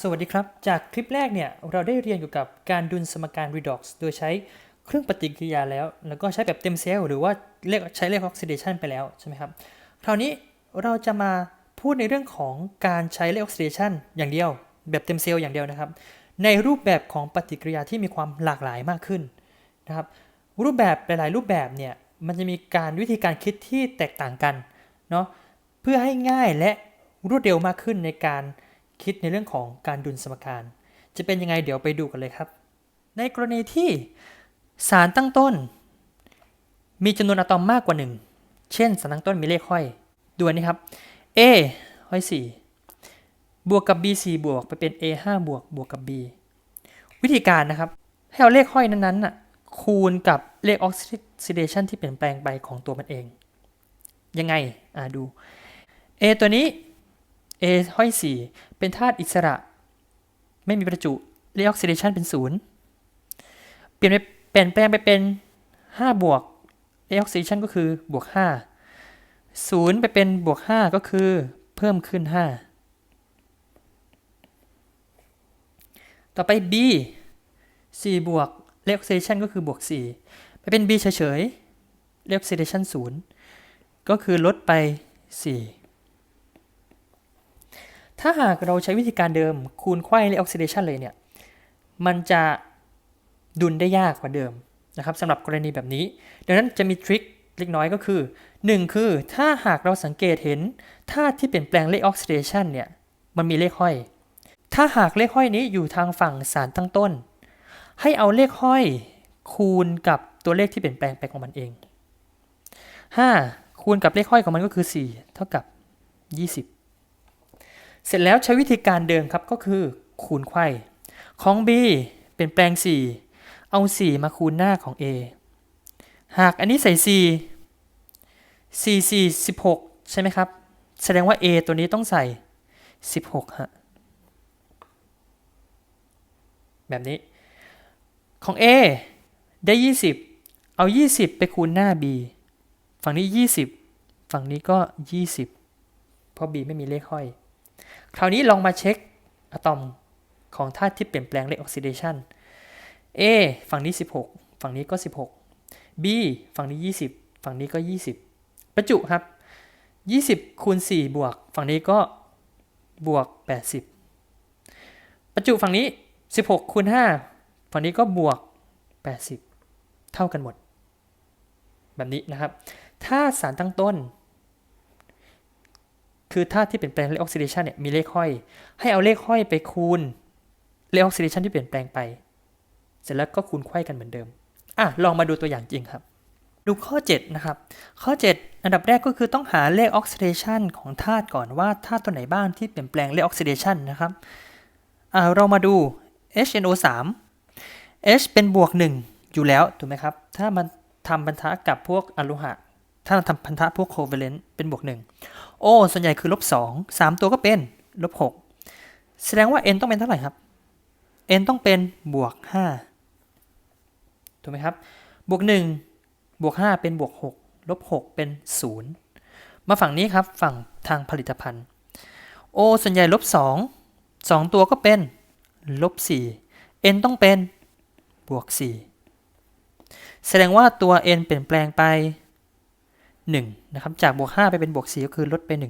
สวัสดีครับ จากคลิปแรกเนี่ยเราได้เรียนเกี่ยวกับการดุลสมการ redox โดยใช้เครื่องปฏิกิริยาแล้ว แล้วก็ใช้แบบเต็มเซลล์หรือว่าเรียกใช้เรียก oxidation ไปแล้วใช่ไหมครับ คราวนี้เราจะมาพูดในเรื่องของการใช้เรียก oxidation อย่างเดียว แบบเต็มเซลล์อย่างเดียวนะครับ ในรูปแบบของปฏิกิริยาที่มีความหลากหลายมากขึ้นนะครับ รูปแบบหลาย ๆ รูปแบบเนี่ยมันจะมีการวิธีการคิดที่แตกต่างกันเนาะเพื่อให้ง่ายและรวดเร็วมากขึ้นในการ คิดในเรื่องของการดุลสมการ จะเป็นยังไงเดี๋ยวไปดูกันเลยครับ ในกรณีที่สารตั้งต้น มีจำนวนอะตอมมากกว่า 1 เช่นสารตั้งต้นมีเลขห้อยดูนนี้ครับ A ห้อย 4 บวกกับ B 4 บวกไปเป็น A 5บวกบวกกับ B วิธีการนะครับ ให้เอาเลขห้อยนั้นๆน่ะคูณกับเลขออกซิเดชันที่เปลี่ยนแปลงไปของตัวมันเอง ยังไง อ่าดู A ตัวนี้ A ห้อย 4 เป็นธาตุอิสระ ไม่มีประจุเลขออกซิเดชันเป็น0เปลี่ยนไปเปลี่ยนแปลงไปเป็น 5 บวกเลขออกซิเดชันก็คือบวก 5 0 ไปเป็นบวก 5 ก็คือเพิ่มขึ้น 5 ต่อไป B 4 บวกเลขออกซิเดชันก็คือบวก 4 ไปเป็น B เฉยๆเลขออกซิเดชัน0ก็คือลดไป 4 ถ้าหากเราใช้วิธีการเดิมคูณไขว้เลขออกซิเดชันเลยเนี่ย มันจะดุลได้ยากกว่าเดิมนะครับสำหรับกรณีแบบนี้ ดังนั้นจะมีทริคเล็กน้อยก็คือ 1 คือถ้าหากเราสังเกตเห็นธาตุที่เปลี่ยนแปลงเลขออกซิเดชันเนี่ย มันมีเลขห้อย ถ้าหากเลขห้อยนี้อยู่ทางฝั่งสารตั้งต้น ให้เอาเลขห้อยคูณกับตัวเลขที่เปลี่ยนแปลงไปของมันเอง 5 คูณกับเลขห้อยของมันก็คือ 4 เท่ากับ 20 เสร็จแล้วใช้วิธีการเดิมครับก็คือคูณไขว้ของ B เปลี่ยนแปลง 4 เอา 4 มาคูณหน้าของ A หากอันนี้ใส่ 4 4 4 16 ใช่ไหมครับ แสดงว่า A ตัวนี้ต้องใส่ 16 ฮะ แบบนี้ ของ A ได้ 20 เอา 20 ไปคูณหน้า B ฝั่งนี้ 20 ฝั่งนี้ก็ 20 เพราะ B ไม่มีเลขห้อย คราวนี้ลองมาเช็คอะตอมของธาตุที่เปลี่ยนแปลงเลขออกซิเดชัน A ฝั่งนี้ 16 ฝั่งนี้ก็ 16 B ฝั่งนี้ 20 ฝั่งนี้ก็ 20 ประจุครับ 20 คูณ 4 บวก ฝั่งนี้ก็บวก 80 ประจุฝั่งนี้ 16 คูณ 5 ฝั่งนี้ก็บวก 80 เท่ากันหมด แบบนี้นะครับ ถ้าสารตั้งต้น คือธาตุที่เปลี่ยนแปลงเลขออกซิเดชันเนี่ยมีเลขห้อย ให้เอาเลขห้อยไปคูณเลขออกซิเดชันที่เปลี่ยนแปลงไป เสร็จแล้วก็คูณไขว้กันเหมือนเดิมอะลองมาดูตัวอย่างจริงครับ ดูข้อ 7 นะครับ ข้อ 7 อันดับแรกก็คือต้องหาเลขออกซิเดชันของธาตุก่อนว่าธาตุตัวไหนบ้างที่เปลี่ยนแปลงเลขออกซิเดชันนะครับอ่าเรามาดู HNO3 H เป็นบวก 1 อยู่แล้วถูกไหมครับ ถ้ามันทำพันธะกับพวกอโลหะ ถ้าเราทำพันธะพวกโคเวเลนต์เป็นบวก1 O ส่วนใหญ่คือลบ2 3ตัวก็เป็นลบ6แสดงว่า N ต้องเป็นเท่าไหร่ครับ N ต้องเป็นบวก5ถูกไหมครับ บวก1บวก5เป็นบวก6ลบ6เป็น0มาฝั่งนี้ครับฝั่งทางผลิตภัณฑ์ O ส่วนใหญ่ลบ2 2ตัวก็เป็นลบ4 N ต้องเป็นบวก4แสดงว่าตัว N เปลี่ยนแปลงไป 1นะครับจากบวก 5 ไปเป็นบวก 4 ก็คือลดไป 1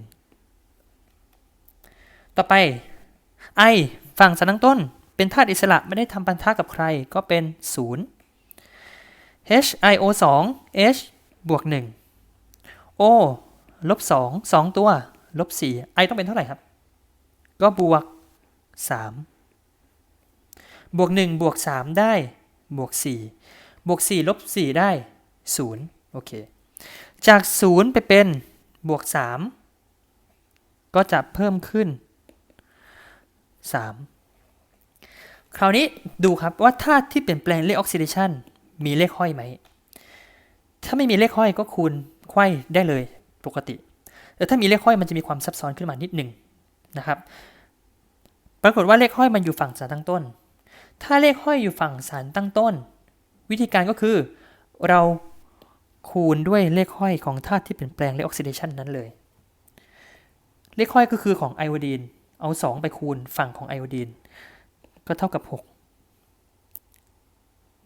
ต่อไป I ฝั่งสารตั้งต้น เป็นธาตุอิสระไม่ได้ทำพันธะกับใครก็เป็น 0 HIO 2 H บวก 1 O ลบ 2 2 ตัว ลบ 4 I ต้องเป็นเท่าไหร่ครับ ก็บวก 3 บวก 1 บวก 3 ได้บวก 4 บวก 4 ลบ 4 ได้ 0 โอเค จาก 0 ไปเป็นบวก 3 ก็จะเพิ่มขึ้น 3 คราวนี้ดูครับว่าธาตุที่เปลี่ยนแปลงเลขออกซิเดชันมีเลขห้อยไหม ถ้าไม่มีเลขห้อยก็คูณไขว้ได้เลยปกติแต่ถ้ามีเลขห้อยมันจะมีความซับซ้อนขึ้นมานิดหนึ่งนะครับ ปรากฏว่าเลขห้อยมันอยู่ฝั่งสารตั้งต้น ถ้าเลขห้อยอยู่ฝั่งสารตั้งต้น วิธีการก็คือเรา คูณด้วยเลขห้อยของธาตุที่เปลี่ยนแปลงเลขออกซิเดชันนั้นเลย เลขห้อยก็คือของไอโอดีน เอา 2 ไปคูณฝั่งของไอโอดีน ก็เท่ากับ 6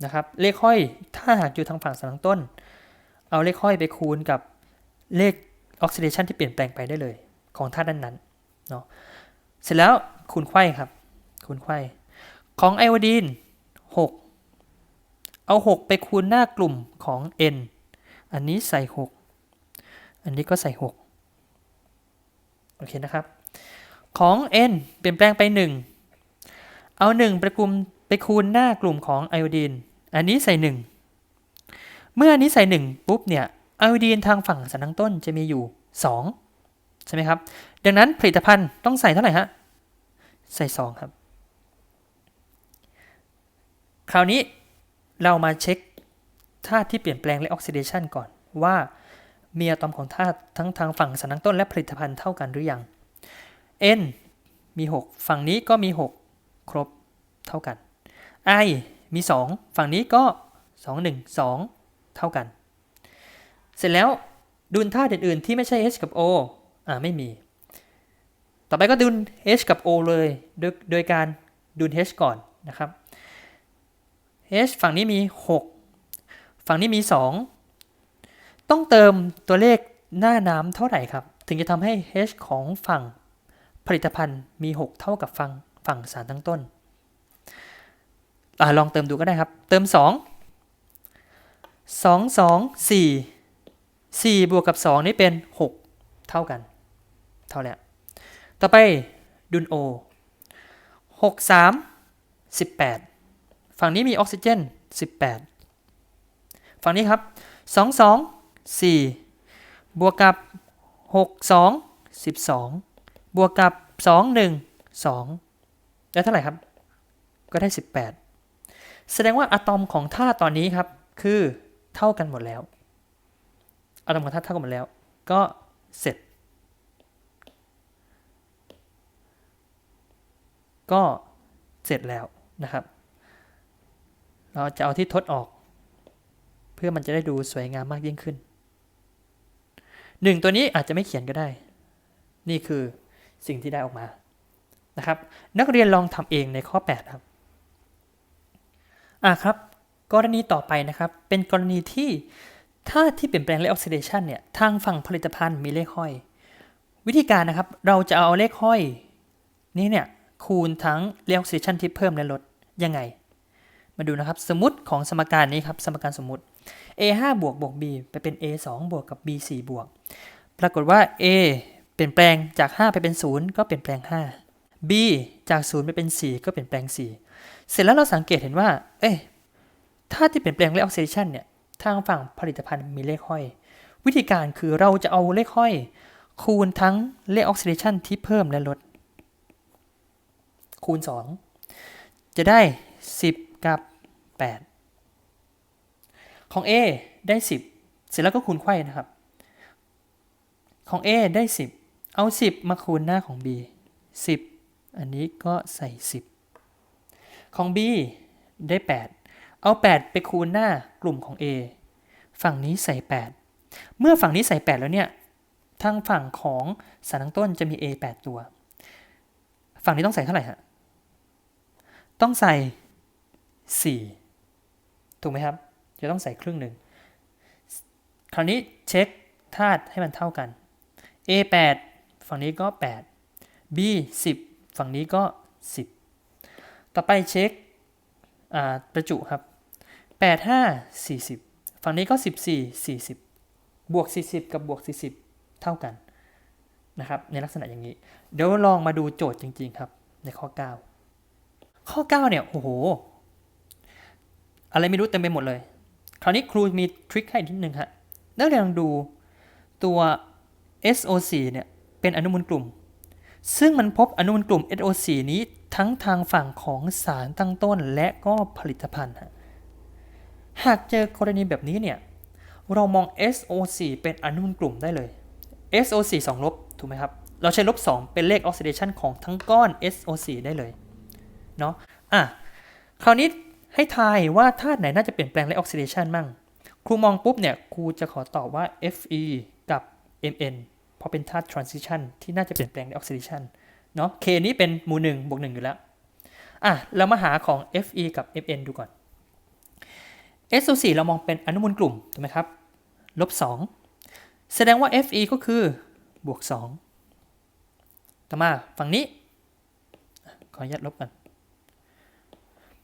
นะครับ เลขห้อยถ้าหากอยู่ทางฝั่งสารตั้งต้น เอาเลขห้อยไปคูณกับเลขออกซิเดชันที่เปลี่ยนแปลงไปได้เลย ของธาตุนั้นๆเนาะ เสร็จแล้วคูณไขว้ครับ คูณไขว้ของไอโอดีน 6 เอา 6 ไปคูณหน้ากลุ่มของ n อันนี้ใส่ 6 อันนี้ก็ใส่ 6 โอเคนะครับ ของ n เปลี่ยนแปลงไป 1 เอา 1 ไปกลุ่มไปคูณหน้ากลุ่มของไอโอดีน อันนี้ใส่ 1 เมื่ออันนี้ใส่ 1 ปุ๊บเนี่ยไอโอดีนทางฝั่งสารตั้งต้นจะมีอยู่ 2 ใช่ไหมครับ ดังนั้นผลิตภัณฑ์ต้องใส่เท่าไหร่ฮะ ใส่ 2 ครับ คราวนี้เรามาเช็ค ธาตุที่เปลี่ยนแปลงและออกซิเดชันก่อนว่ามีอะตอมของธาตุทั้งทางฝั่งสารตั้งต้นและผลิตภัณฑ์เท่ากันหรือยัง N มี 6 ฝั่งนี้ก็มี 6 ครบเท่ากัน I มี 2 ฝั่งนี้ก็ 2 1 2 เท่ากัน เสร็จแล้วดุลธาตุอื่น ๆ ที่ไม่ใช่ H กับ O อ่าไม่มี ต่อไปก็ดุล H กับ O เลยโดยโดยการดุล H ก่อนนะครับ H ฝั่งนี้มี 6 ฝั่งนี้มี 2 ต้องเติมตัวเลขหน้าน้ำเท่าไหร่ครับ ถึงจะทำให้ H ของฝั่งผลิตภัณฑ์มี 6 เท่ากับฝั่งฝั่งสารตั้งต้นอลองเติมดูก็ได้ครับ เติม 2 2 2 4 4 บวกกับ 2 นี่เป็น 6 เท่ากัน เท่าแล้ว ต่อไปดุล O 6 3 18 ฝั่งนี้มีออกซิเจน 18 ฝั่งนี้ครับ 2 2 4 บวกกับ 6 2 12 บวกกับ 2 1 2 ได้เท่าไหร่ครับ ก็ได้ 18 แสดงว่าอะตอมของธาตุตอนนี้ครับ คือเท่ากันหมดแล้วอะตอมของธาตุเท่ากันหมดแล้ว ก็เสร็จ ก็เสร็จแล้วนะครับ เราจะเอาที่ทดออก เพื่อมันจะได้ดูสวยงามมากยิ่งขึ้นหนึ่งตัวนี้อาจจะไม่เขียนก็ได้ นี่คือสิ่งที่ได้ออกมานะครับ นักเรียนลองทำเองในข้อ 8 ครับอะครับ กรณีต่อไปนะครับ เป็นกรณีที่ถ้าที่เปลี่ยนแปลงเลขออกซิเดชันเนี่ย ทางฝั่งผลิตภัณฑ์มีเลขห้อย วิธีการนะครับ เราจะเอาเลขห้อยนี้เนี่ยคูณทั้งเลขออกซิเดชันที่เพิ่มและลดยังไง มาดูนะครับ สมมติของสมการนี้ครับ สมการสมมติ a 5บวกบวก b ไปเป็น a 2บวกกับ b 4บวก ปรากฏว่า a เปลี่ยนแปลงจาก 5 ไปเป็น 0 ก็เปลี่ยนแปลง 5 b จาก 0 ไปเป็น 4 ก็เปลี่ยนแปลง 4 เสร็จแล้วเราสังเกตเห็นว่า เอ๊ะถ้าที่เปลี่ยนแปลงเลขออกซิเดชันเนี่ย ทางฝั่งผลิตภัณฑ์มีเลขห้อย วิธีการคือเราจะเอาเลขห้อย คูณทั้งเลขออกซิเดชันที่เพิ่มและลด คูณ 2 จะได้ 10 กับ 8 ของ A ได้ 10 เสร็จแล้วก็คูณไขว้นะครับ ของ A ได้ 10 เอา 10 มาคูณหน้าของ B 10 อันนี้ก็ใส่ 10 ของ B ได้ 8 เอา 8 ไปคูณหน้ากลุ่มของ A ฝั่งนี้ใส่ 8 เมื่อฝั่งนี้ใส่ 8 แล้วเนี่ยทางฝั่งของสารตั้งต้นจะมี A 8 ตัว ฝั่งนี้ต้องใส่เท่าไหร่ฮะ ต้องใส่ 4 ถูกไหมครับ จะต้องใส่ครึ่งหนึ่ง คราวนี้เช็คธาตุให้มันเท่ากัน A 8ฝั่งนี้ก็ 8 B 10 ฝั่งนี้ก็ 10 ต่อไปเช็คประจุครับ 8 5 40 ฝั่งนี้ก็ 14 40 บวก 40 กับบวก 40 เท่ากันนะครับในลักษณะอย่างนี้ เดี๋ยวลองมาดูโจทย์จริง ๆ ครับ ในข้อ 9 ข้อ 9 เนี่ย โอ้โห อะไรไม่รู้เต็มไปหมดเลย คราวนี้ครูมีทริคให้นิดนึงฮะนักเรียนลองดูตัว SO4 เนี่ยเป็นอนุมูลกลุ่ม ซึ่งมันพบอนุมูลกลุ่ม SO4 นี้ทั้งทางฝั่งของสารตั้งต้นและก็ผลิตภัณฑ์ฮะหากเจอกรณีแบบนี้เนี่ย เรามอง SO4 เป็นอนุมูลกลุ่มได้เลย SO4 2ลบถูกไหมครับ เราใช้ลบ 2 เป็นเลขออกซิเดชันของทั้งก้อน SO4 ได้เลย เนาะอะ คราวนี้ ให้ทายว่าธาตุไหนน่าจะเปลี่ยนแปลงเลขออกซิเดชันมั่ง ครูมองปุ๊บเนี่ยครูจะขอตอบว่า Fe กับ Mn เพราะเป็นธาตุ transition ที่น่าจะเปลี่ยนแปลงใน oxidation เนาะ K นี้เป็นหมู่หนึ่งบวกหนึ่งอยู่แล้ว อะ เรามาหาของ Fe กับ Fn ดูก่อน SO4 เรามองเป็นอนุมูลกลุ่มถูกไหมครับลบ2แสดงว่า Fe ก็คือบวก 2 ต่อมาฝั่งนี้ ขออนุญาตลบกัน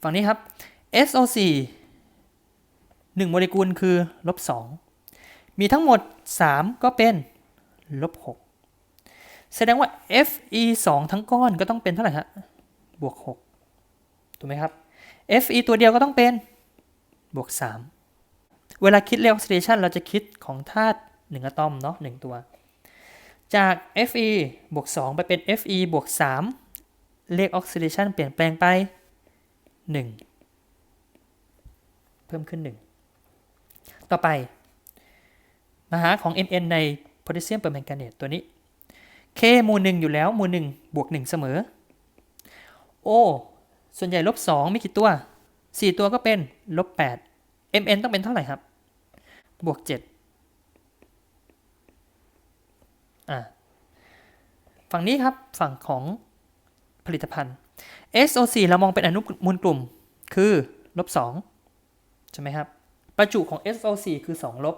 ฝั่งนี้ครับ SO4 1โมเลกุลคือลบ2มีทั้งหมด 3 ก็เป็นลบ6แสดงว่า Fe 2ทั้งก้อนก็ต้องเป็นเท่าไหร่ฮะบวก6ถูกไหมครับ Fe ตัวเดียวก็ต้องเป็นบวก 3 เวลาคิดเรียกออกซิเดชันเราจะคิดของธาตุ1อะตอมเนาะ1ตัว จาก Fe บวก 2 ไปเป็น Fe บวก 3 เลขออกซิเดชันเปลี่ยนแปลงไป 1 พิ่มขึ้น 1 ต่อไป มหาของ Mn ในโพแทสเซียมเปอร์แมงกาเนตตัวนี้ K หมู่1อยู่แล้วหมู่1บวก1เสมอ O ส่วนใหญ่ลบ2มีกี่ตัว 4 ตัวก็เป็นลบ8 Mn ต้องเป็นเท่าไหร่ครับ บวก7อะฝั่งนี้ครับฝั่งของผลิตภัณฑ์ SO4 เรามองเป็นอนุมูลกลุ่มคือลบ2 ใช่ไหมครับ ประจุของ SO4 คือ 2 ลบ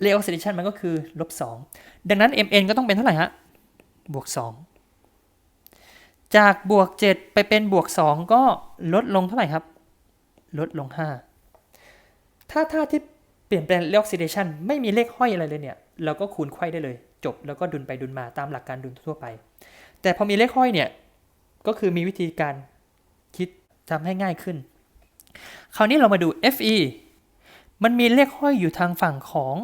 เรออซิเดชันมันก็คือลบ 2 ดังนั้น Mn ก็ต้องเป็นเท่าไหร่ฮะ บวก 2 จากบวก 7 ไปเป็นบวก 2 ก็ลดลงเท่าไหร่ครับ ลดลง 5 ถ้าท่าที่เปลี่ยนแปลงเรออซิเดชันไม่มีเลขห้อยอะไรเลยเนี่ย เราก็คูณไขว้ได้เลย จบแล้วก็ดุลไปดุลมาตามหลักการดุลทั่วไป แต่พอมีเลขห้อยเนี่ย ก็คือมีวิธีการคิดทำให้ง่ายขึ้น คราวนี้เรามาดู Fe มันมีเลขห้อยอยู่ทางฝั่งของ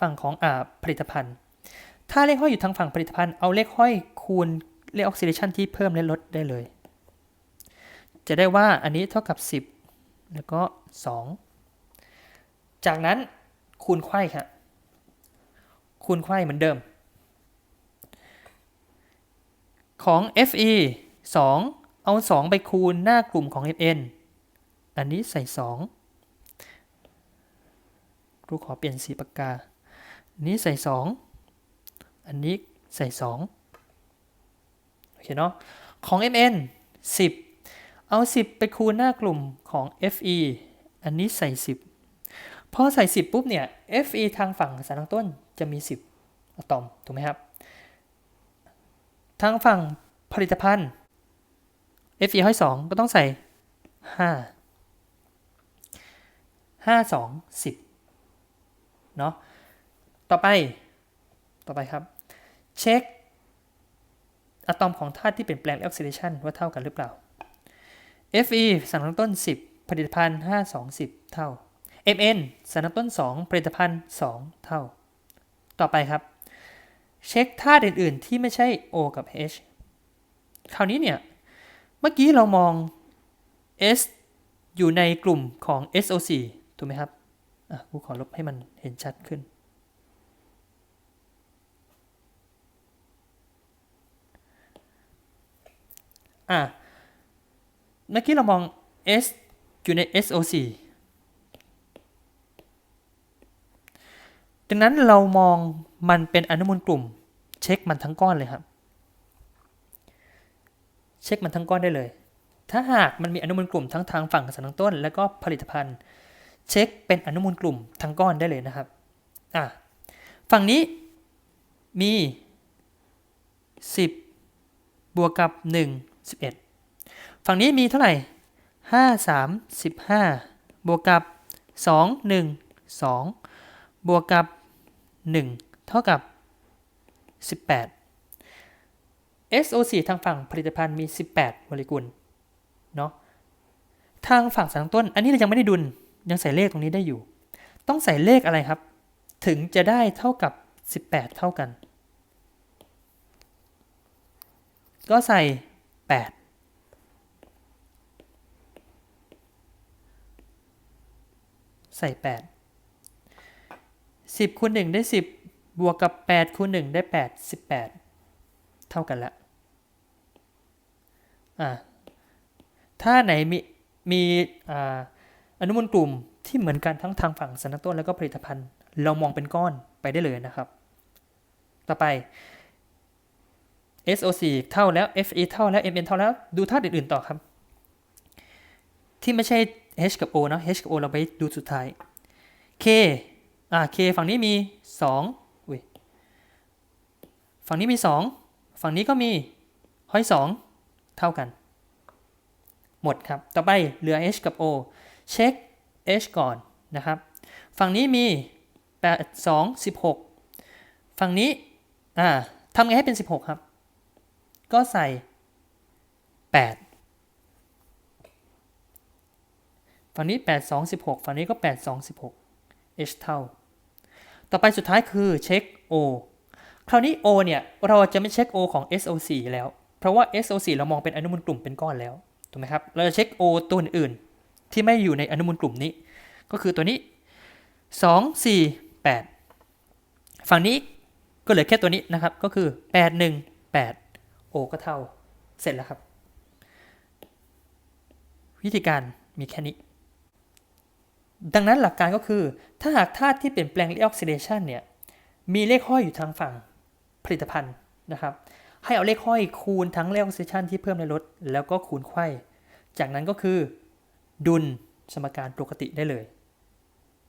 ฝั่งของอผลิตภัณฑ์ ถ้าเลขห้อยอยู่ทางฝั่งผลิตภัณฑ์ เอาเลขห้อยคูณเลขออกซิเดชันที่เพิ่มและลดได้เลย จะได้ว่าอันนี้เท่ากับ 10 แล้วก็ 2 จากนั้นคูณไขว้ครับคูณไขว้เหมือนเดิม ของ Fe 2 เอา 2 ไปคูณหน้ากลุ่มของ Fn อันนี้ใส่ 2 ครูขอเปลี่ยนสีปากกา อันนี้ใส่ 2 อันนี้ใส่ 2 โอเคเนาะ ของ Mn 10 เอา 10 ไปคูณหน้ากลุ่มของ Fe อันนี้ใส่ 10 พอใส่ 10 ปุ๊บเนี่ย Fe ทางฝั่งสารตั้งต้นจะมี 10 อะตอม ถูกไหมครับ ทางฝั่งผลิตภัณฑ์ Fe ห้อย2ก็ต้องใส่ 5 5 2 10เนาะต่อไปต่อไปครับ เช็คอะตอมของธาตุที่เปลี่ยนแปลงออกซิเดชันว่าเท่ากันหรือเปล่า Fe สารตั้งต้น 10 ผลิตภัณฑ์ 5 2 10 เท่า Mn สารตั้งต้น 2 ผลิตภัณฑ์ 2 เท่า ต่อไปครับ เช็คธาตุอื่น ๆ ที่ไม่ใช่ O กับ H คราวนี้เนี่ย เมื่อกี้เรามอง S อยู่ในกลุ่มของ SO4 ถูกไหมครับอะกูขอลบให้มันเห็นชัดขึ้น อะเมื่อกี้เรามอง S อยู่ใน SO4 ดังนั้นเรามองมันเป็นอนุมูลกลุ่ม เช็คมันทั้งก้อนเลยครับ เช็คมันทั้งก้อนได้เลย ถ้าหากมันมีอนุมูลกลุ่มทั้งทางฝั่งสารตั้งต้น และก็ผลิตภัณฑ์ เช็คเป็นอนุมูลกลุ่มทั้งก้อนได้เลยนะครับอะฝั่งนี้มี 10 บวกกับ 1 11 ฝั่งนี้มีเท่าไหร่ 5 3 15 บวกกับ 2 1 2 บวกกับ 1 เท่ากับ 18 SO4 ทางฝั่งผลิตภัณฑ์มี 18 โมเลกุลเนาะทางฝั่งสารตั้งต้น อันนี้เรายังไม่ได้ดุล ยังใส่เลขตรงนี้ได้อยู่ ต้องใส่เลขอะไรครับ ถึงจะได้เท่ากับ 18 เท่ากัน ก็ใส่ 8ใส่ 8 10คูณ1ได้ 10 บวกกับ8คูณ1ได้ 8 18 เท่ากันแล้วอ่าถ้าไหนมีมีอ่า อนุมูลกลุ่มที่เหมือนกันทั้งทางฝั่งสารตั้งต้นแล้วก็ผลิตภัณฑ์ เรามองเป็นก้อนไปได้เลยนะครับ ต่อไป SO4 เท่าแล้ว Fe เท่าแล้ว Mn เท่าแล้วดูธาตุอื่นๆต่อครับ ที่ไม่ใช่ H กับ O นะ H กับ O เราไปดูสุดท้าย K อ่า K ฝั่งนี้มี2อุ้ยฝั่งนี้มี 2 ฝั่งนี้ก็มีห้อย 2 เท่ากัน หมดครับ ต่อไปเหลือ H กับ O เช็ค H ก่อนนะครับ ฝั่งนี้มี 8 2 16 ฝั่งนี้อ่าทำไงให้เป็น 16 ครับ ก็ใส่ 8 ฝั่งนี้ 8 2 16 ฝั่งนี้ก็ 8 2 16 h เท่า ต่อไปสุดท้ายคือเช็ค o คราวนี้ o เนี่ย เราจะไม่เช็ค o ของ SO4 แล้ว เพราะว่า SO4 เรามองเป็นอนุมูลกลุ่มเป็นก้อนแล้ว ถูกไหมครับ เราจะเช็ค o ตัวอื่น ที่ไม่อยู่ในอนุมูลกลุ่มนี้ ก็คือตัวนี้ 2 4 8 ฝั่งนี้ก็เหลือแค่ตัวนี้นะครับ ก็คือ 8 1 8 o ก็เท่า เสร็จแล้วครับ วิธีการมีแค่นี้ ดังนั้นหลักการก็คือ ถ้าหากธาตุที่เปลี่ยนแปลง reoxidation เนี่ย มีเลขห้อยอยู่ทางฝั่งผลิตภัณฑ์นะครับ ให้เอาเลขห้อยคูณทั้ง reoxidation ที่เพิ่มในลดแล้วก็คูณไขว้จากนั้นก็คือ ดุลสมการปกติได้เลย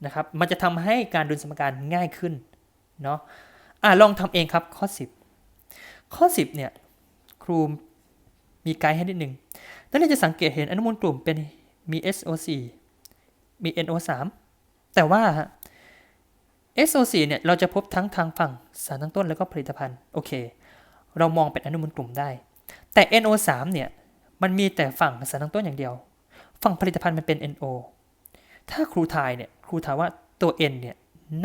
นะครับ มันจะทำให้การดุลสมการง่ายขึ้นเนาะอะลองทำเองครับข้อ 10 ข้อ 10เนี่ยครูมีไกด์ให้นิดนึงนักเรียนจะสังเกตเห็นอนุมูลกลุ่มเป็นมี SO4 มี NO3 แต่ว่า SO4 เนี่ยเราจะพบทั้งทางฝั่งสารตั้งต้นแล้วก็ผลิตภัณฑ์โอเค เรามองเป็นอนุมูลกลุ่มได้ แต่ NO3 เนี่ยมันมีแต่ฝั่งสารตั้งต้นอย่างเดียว ฝั่งผลิตภัณฑ์มันเป็น NO ถ้าครูทายเนี่ยครูทายว่าตัว N เนี่ย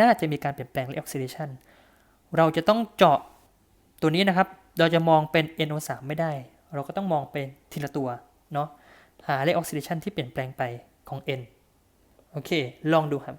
น่าจะมีการเปลี่ยนแปลง reoxidation เราจะต้องเจาะตัวนี้นะครับ เราจะมองเป็น NO3 ไม่ได้ เราก็ต้องมองเป็นทีละตัวเนาะหาเลขออกซิเดชันที่เปลี่ยนแปลงไปของ N โอเค ลองดูครับ